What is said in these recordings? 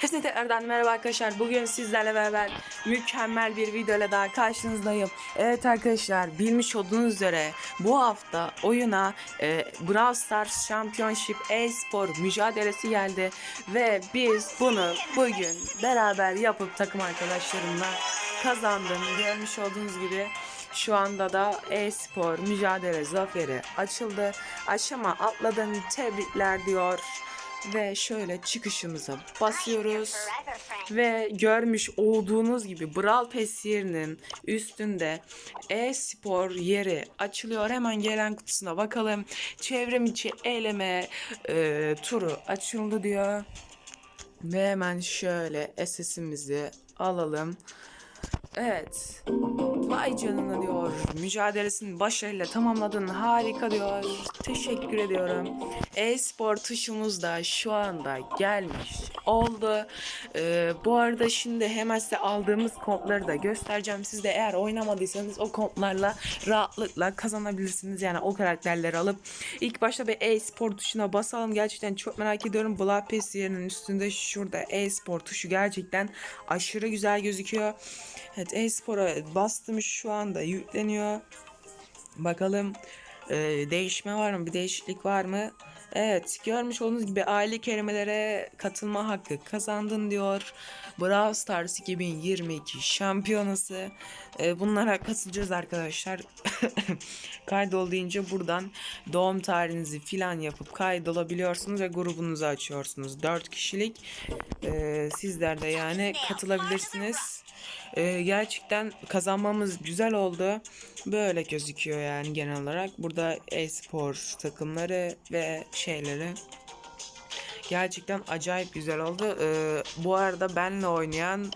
Hepsine tekrardan merhaba arkadaşlar. Bugün sizlerle beraber mükemmel bir videoyla daha karşınızdayım. Evet arkadaşlar bilmiş olduğunuz üzere bu hafta oyuna e, Brawl Stars Championship e-spor mücadelesi geldi. Ve biz bunu bugün beraber yapıp takım arkadaşlarımla kazandım. Görmüş olduğunuz gibi şu anda da e-spor mücadele zaferi açıldı. Aşama atladın tebrikler diyor. Ve şöyle çıkışımıza basıyoruz. Ve görmüş olduğunuz gibi Brawl Pass yerinin üstünde e-spor yeri açılıyor. Hemen gelen kutusuna bakalım. Çevrim içi eleme e, turu açıldı diyor. Ve hemen şöyle SS'imizi alalım. Evet. Vay canına diyor. Mücadelesini başarıyla tamamladın. Harika diyor. Teşekkür ediyorum. E-spor tuşumuz da şu anda gelmiş oldu. Ee, bu arada şimdi hemen size aldığımız kodları da göstereceğim. Siz de eğer oynamadıysanız o kodlarla rahatlıkla kazanabilirsiniz. Yani o karakterleri alıp ilk başta bir e-spor tuşuna basalım. Gerçekten çok merak ediyorum. Black Pass yerinin üstünde şurada e-spor tuşu gerçekten aşırı güzel gözüküyor. Evet e-spora bastım şu anda yükleniyor. Bakalım e, değişme var mı? Bir değişiklik var mı? Evet görmüş olduğunuz gibi aile kelimelere katılma hakkı kazandın diyor. Brawl Stars 2022 şampiyonası. E, bunlara katılacağız arkadaşlar. Kaydol deyince buradan doğum tarihinizi filan yapıp kaydolabiliyorsunuz ve grubunuzu açıyorsunuz. 4 kişilik. E, sizler de yani katılabilirsiniz. Ee, gerçekten kazanmamız güzel oldu. Böyle gözüküyor yani genel olarak. Burada e-spor takımları ve şeyleri. Gerçekten acayip güzel oldu. Ee, bu arada benle oynayan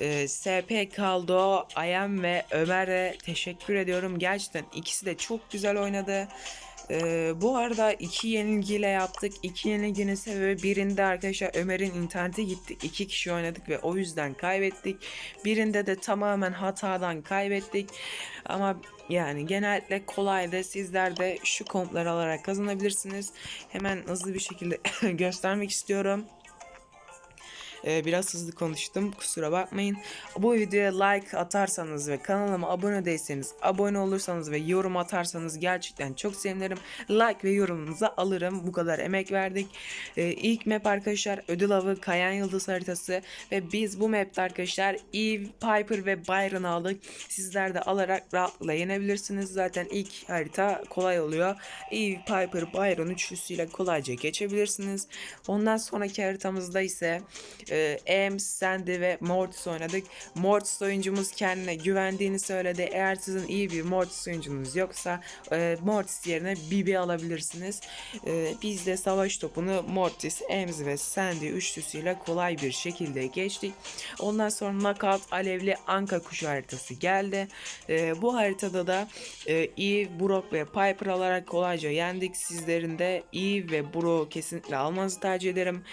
e, SP Kaldo, Ayem ve Ömer'e teşekkür ediyorum. Gerçekten ikisi de çok güzel oynadı. Ee, bu arada iki yenilgiyle yaptık. İki yenilginin sebebi birinde arkadaşlar Ömer'in interneti gitti. İki kişi oynadık ve o yüzden kaybettik. Birinde de tamamen hatadan kaybettik. Ama yani genellikle kolaydı. Sizler de şu kompları alarak kazanabilirsiniz. Hemen hızlı bir şekilde göstermek istiyorum. Ee, biraz hızlı konuştum kusura bakmayın. Bu videoya like atarsanız ve kanalıma abone değilseniz abone olursanız ve yorum atarsanız gerçekten çok sevinirim. Like ve yorumunuzu alırım. Bu kadar emek verdik. Ee, ilk map arkadaşlar ödül avı Kayan Yıldız haritası ve biz bu map'te arkadaşlar Eve, Piper ve Byron aldık. Sizler de alarak rahatlıkla yenebilirsiniz. Zaten ilk harita kolay oluyor. Eve, Piper, Byron üçlüsüyle kolayca geçebilirsiniz. Ondan sonraki haritamızda ise e, Ems, Sandy ve Mortis oynadık. Mortis oyuncumuz kendine güvendiğini söyledi. Eğer sizin iyi bir Mortis oyuncunuz yoksa e, Mortis yerine Bibi alabilirsiniz. E, biz de savaş topunu Mortis, Ems ve Sandy üçlüsüyle kolay bir şekilde geçtik. Ondan sonra Knockout Alevli Anka kuşu haritası geldi. E, bu haritada da e, Eve, Brock ve Piper alarak kolayca yendik. Sizlerin de Eve ve Brock'u kesinlikle almanızı tercih ederim.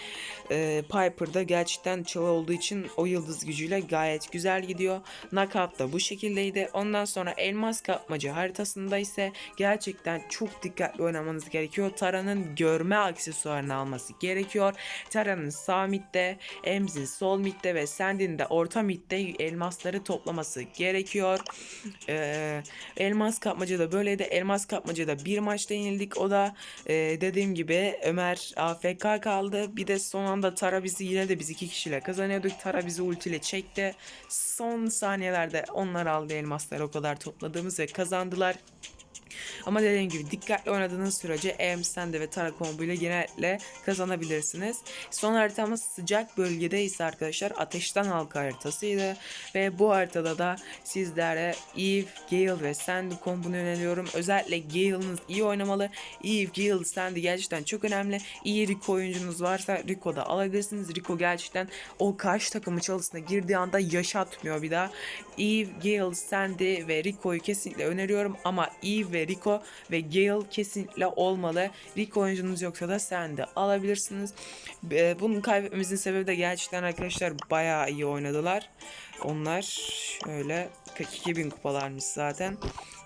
E, Piper da gerçekten çalı olduğu için o yıldız gücüyle gayet güzel gidiyor. Knockout da bu şekildeydi. Ondan sonra elmas kapmaca haritasında ise gerçekten çok dikkatli oynamanız gerekiyor. Tara'nın görme aksesuarını alması gerekiyor. Tara'nın sağ midde, Emz'in sol midde ve Sandy'nin de orta midde elmasları toplaması gerekiyor. Ee, elmas kapmaca da böyleydi. Elmas kapmacada bir maçta yenildik. O da e, dediğim gibi Ömer AFK kaldı. Bir de son anda Tara bizi yine de biz iki kişiyle kazanıyorduk. Tara bizi ultiyle çekti. Son saniyelerde onlar aldı elmasları o kadar topladığımız ve kazandılar. Ama dediğim gibi dikkatli oynadığınız sürece EMS'den de ve Tara combo ile genellikle kazanabilirsiniz. Son haritamız sıcak bölgede ise arkadaşlar ateşten halka haritasıydı. Ve bu haritada da sizlere Eve, Gale ve Sandy kombunu öneriyorum. Özellikle Gale'ınız iyi oynamalı. Eve, Gale, Sandy gerçekten çok önemli. İyi Rico oyuncunuz varsa Rico da alabilirsiniz. Rico gerçekten o karşı takımı çalısına girdiği anda yaşatmıyor bir daha. Eve, Gale, Sandy ve Rico'yu kesinlikle öneriyorum ama Eve ve Rico ve Gale kesinlikle olmalı. Rico oyuncunuz yoksa da Sandy alabilirsiniz. E, Bunun kaybetmemizin sebebi de gerçekten arkadaşlar bayağı iyi oynadılar. Onlar şöyle 42 bin kupalarmış zaten.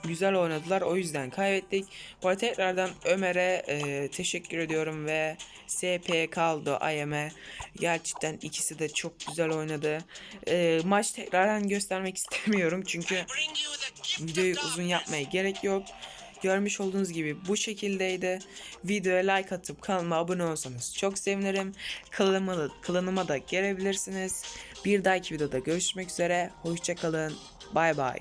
Güzel oynadılar o yüzden kaybettik. Bu arada tekrardan Ömer'e e, teşekkür ediyorum ve SP kaldı IM'e. Gerçekten ikisi de çok güzel oynadı. E, maç tekrardan göstermek istemiyorum çünkü videoyu uzun yapmaya gerek yok. Görmüş olduğunuz gibi bu şekildeydi. Videoya like atıp kanalıma abone olsanız çok sevinirim. Klanıma da, klanıma da gelebilirsiniz. Bir dahaki videoda görüşmek üzere. Hoşçakalın. Bay bay.